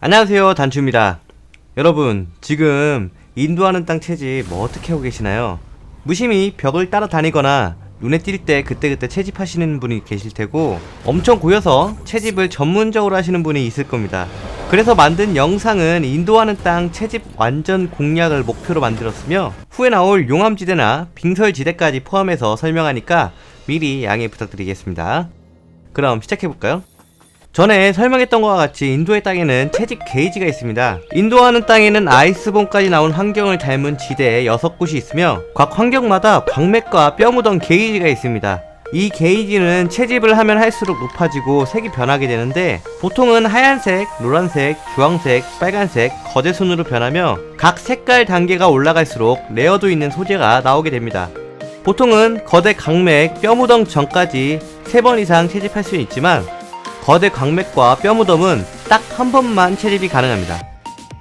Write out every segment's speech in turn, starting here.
안녕하세요 단추입니다 여러분 지금 인도하는 땅 채집 뭐 어떻게 하고 계시나요? 무심히 벽을 따라다니거나 눈에 띌 때 그때그때 채집하시는 분이 계실 테고 엄청 고여서 채집을 전문적으로 하시는 분이 있을 겁니다 그래서 만든 영상은 인도하는 땅 채집 완전 공략을 목표로 만들었으며 후에 나올 용암지대나 빙설지대까지 포함해서 설명하니까 미리 양해 부탁드리겠습니다 그럼 시작해볼까요? 전에 설명했던 것과 같이 인도의 땅에는 채집 게이지가 있습니다. 인도하는 땅에는 아이스본까지 나온 환경을 닮은 지대에 6곳이 있으며 각 환경마다 광맥과 뼈 묻은 게이지가 있습니다. 이 게이지는 채집을 하면 할수록 높아지고 색이 변하게 되는데 보통은 하얀색, 노란색, 주황색, 빨간색, 거대 순으로 변하며 각 색깔 단계가 올라갈수록 레어도 있는 소재가 나오게 됩니다. 보통은 거대 강맥, 뼈 무덤 전까지 3번 이상 채집할 수 있지만 거대 광맥과 뼈 무덤은 딱 한 번만 채집이 가능합니다.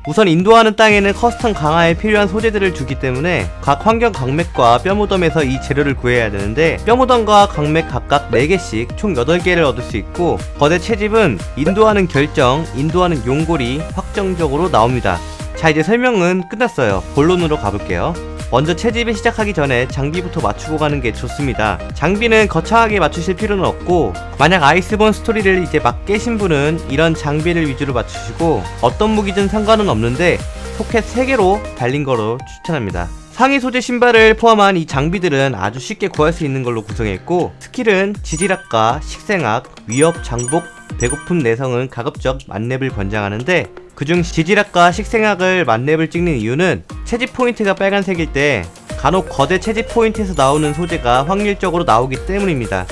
우선 인도하는 땅에는 커스텀 강화에 필요한 소재들을 주기 때문에 각 환경 강맥과 뼈 무덤에서 이 재료를 구해야 되는데 뼈 무덤과 강맥 각각 4개씩 총 8개를 얻을 수 있고 거대 채집은 인도하는 결정, 인도하는 용골이 확정적으로 나옵니다. 자 이제 설명은 끝났어요. 본론으로 가볼게요. 먼저 채집을 시작하기 전에 장비부터 맞추고 가는 게 좋습니다. 장비는 거창하게 맞추실 필요는 없고 만약 아이스본 스토리를 이제 막 깨신 분은 이런 장비를 위주로 맞추시고 어떤 무기든 상관은 없는데 포켓 3개로 달린 거로 추천합니다. 상의 소재 신발을 포함한 이 장비들은 아주 쉽게 구할 수 있는 걸로 구성했고 스킬은 지질학과, 식생학, 위협, 장복, 배고픔 내성은 가급적 만렙을 권장하는데 그중 지질학과 식생학을 만렙을 찍는 이유는 채집 포인트가 빨간색일 때 간혹 거대 채집 포인트에서 나오는 소재가 확률적으로 나오기 때문입니다.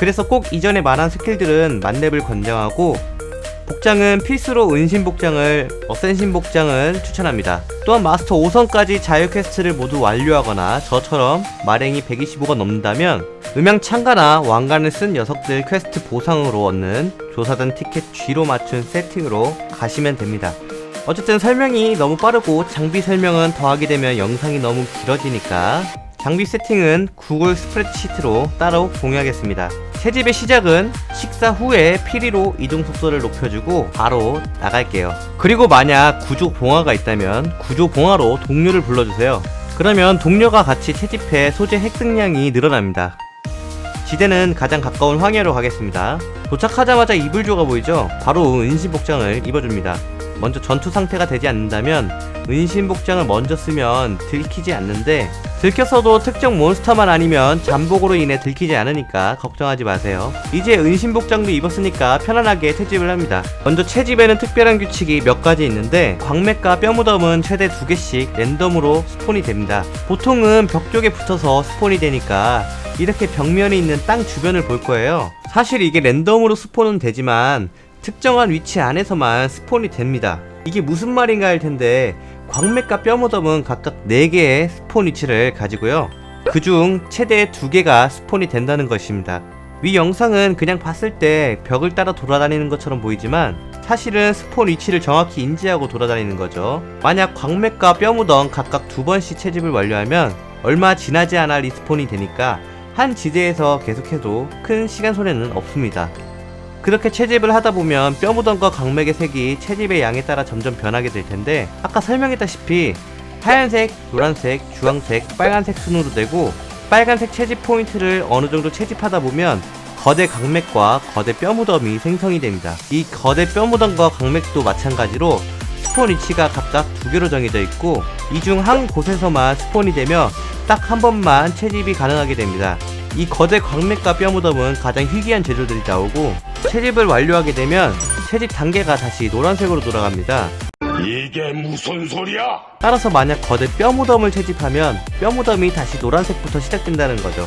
그래서 꼭 이전에 말한 스킬들은 만렙을 권장하고 복장은 필수로 은신 복장을 어센신 복장을 추천합니다. 또한 마스터 5선까지 자유 퀘스트를 모두 완료하거나 저처럼 마랭이 125가 넘는다면 음향 창가나 왕관을 쓴 녀석들 퀘스트 보상으로 얻는 조사단 티켓 G로 맞춘 세팅으로 가시면 됩니다. 어쨌든 설명이 너무 빠르고 장비 설명은 더하게 되면 영상이 너무 길어지니까 장비 세팅은 구글 스프레드시트로 따로 공유하겠습니다. 채집의 시작은 식사 후에 피리로 이동 속도를 높여주고 바로 나갈게요. 그리고 만약 구조 봉화가 있다면 구조 봉화로 동료를 불러주세요. 그러면 동료가 같이 채집해 소재 획득량이 늘어납니다. 지대는 가장 가까운 황야로 가겠습니다. 도착하자마자 이불 조가 보이죠? 바로 은신 복장을 입어줍니다. 먼저 전투 상태가 되지 않는다면 은신 복장을 먼저 쓰면 들키지 않는데 들켰어도 특정 몬스터만 아니면 잠복으로 인해 들키지 않으니까 걱정하지 마세요. 이제 은신 복장도 입었으니까 편안하게 채집을 합니다. 먼저 채집에는 특별한 규칙이 몇 가지 있는데 광맥과 뼈무덤은 최대 두 개씩 랜덤으로 스폰이 됩니다. 보통은 벽 쪽에 붙어서 스폰이 되니까 이렇게 벽면에 있는 땅 주변을 볼 거예요. 사실 이게 랜덤으로 스폰은 되지만 특정한 위치 안에서만 스폰이 됩니다. 이게 무슨 말인가 할 텐데 광맥과 뼈무덤은 각각 4개의 스폰 위치를 가지고요. 그중 최대 2개가 스폰이 된다는 것입니다. 위 영상은 그냥 봤을 때 벽을 따라 돌아다니는 것처럼 보이지만 사실은 스폰 위치를 정확히 인지하고 돌아다니는 거죠. 만약 광맥과 뼈무덤 각각 두 번씩 채집을 완료하면 얼마 지나지 않아 리스폰이 되니까 한 지대에서 계속해도 큰 시간 손해는 없습니다. 그렇게 채집을 하다 보면 뼈무덤과 강맥의 색이 채집의 양에 따라 점점 변하게 될 텐데 아까 설명했다시피 하얀색, 노란색, 주황색, 빨간색 순으로 되고 빨간색 채집 포인트를 어느 정도 채집하다 보면 거대 강맥과 거대 뼈무덤이 생성이 됩니다. 이 거대 뼈무덤과 강맥도 마찬가지로 스폰 위치가 각각 두 개로 정해져 있고 이 중 한 곳에서만 스폰이 되며 딱 한 번만 채집이 가능하게 됩니다. 이 거대 광맥과 뼈무덤은 가장 희귀한 재료들이 나오고 채집을 완료하게 되면 채집 단계가 다시 노란색으로 돌아갑니다. 이게 무슨 소리야? 따라서 만약 거대 뼈무덤을 채집하면 뼈무덤이 다시 노란색부터 시작된다는 거죠.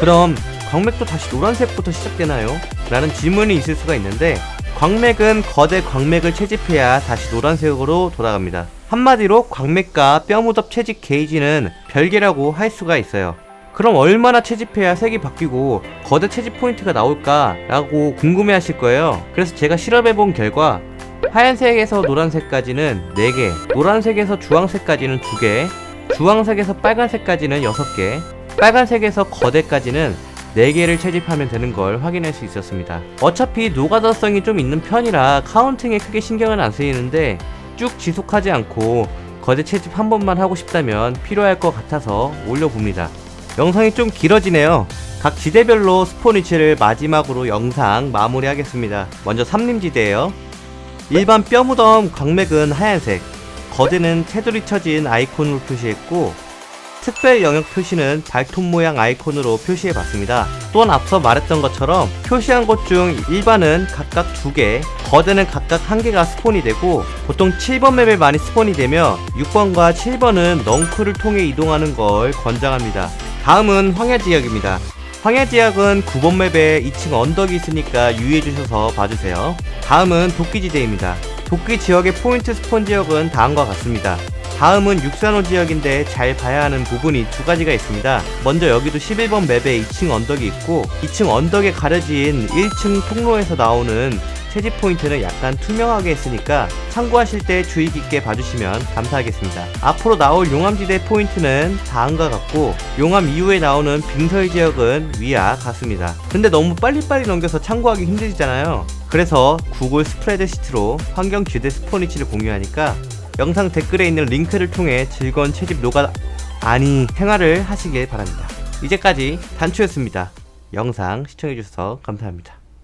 그럼 광맥도 다시 노란색부터 시작되나요? 라는 질문이 있을 수가 있는데 광맥은 거대 광맥을 채집해야 다시 노란색으로 돌아갑니다. 한마디로 광맥과 뼈무덤 채집 게이지는 별개라고 할 수가 있어요. 그럼 얼마나 채집해야 색이 바뀌고 거대 채집 포인트가 나올까? 라고 궁금해 하실 거예요. 그래서 제가 실험해 본 결과 하얀색에서 노란색까지는 4개, 노란색에서 주황색까지는 2개, 주황색에서 빨간색까지는 6개, 빨간색에서 거대까지는 4개를 채집하면 되는 걸 확인할 수 있었습니다. 어차피 노가다성이 좀 있는 편이라 카운팅에 크게 신경은 안 쓰이는데 쭉 지속하지 않고 거대 채집 한 번만 하고 싶다면 필요할 것 같아서 올려봅니다. 영상이 좀 길어지네요. 각 지대별로 스폰 위치를 마지막으로 영상 마무리하겠습니다. 먼저 삼림지대예요. 일반 뼈무덤 광맥은 하얀색, 거대는 테두리 쳐진 아이콘으로 표시했고 특별 영역 표시는 발톱 모양 아이콘으로 표시해봤습니다. 또한 앞서 말했던 것처럼 표시한 곳 중 일반은 각각 2개, 거대는 각각 1개가 스폰이 되고 보통 7번 맵에 많이 스폰이 되며 6번과 7번은 넝쿨을 통해 이동하는 걸 권장합니다. 다음은 황야 지역입니다. 황야 지역은 9번 맵에 2층 언덕이 있으니까 유의해주셔서 봐주세요. 다음은 도끼지대입니다. 도끼 지역의 포인트 스폰 지역은 다음과 같습니다. 다음은 육산호 지역인데 잘 봐야 하는 부분이 두 가지가 있습니다. 먼저 여기도 11번 맵에 2층 언덕이 있고 2층 언덕에 가려진 1층 통로에서 나오는 채집 포인트는 약간 투명하게 했으니까 참고하실 때 주의 깊게 봐주시면 감사하겠습니다. 앞으로 나올 용암지대 포인트는 다음과 같고 용암 이후에 나오는 빙설 지역은 위와 같습니다. 근데 너무 빨리빨리 넘겨서 참고하기 힘들잖아요. 그래서 구글 스프레드 시트로 환경 지대 스폰 위치를 공유하니까 영상 댓글에 있는 링크를 통해 즐거운 채집 노가 아니 생활을 하시길 바랍니다. 이제까지 단추였습니다. 영상 시청해주셔서 감사합니다.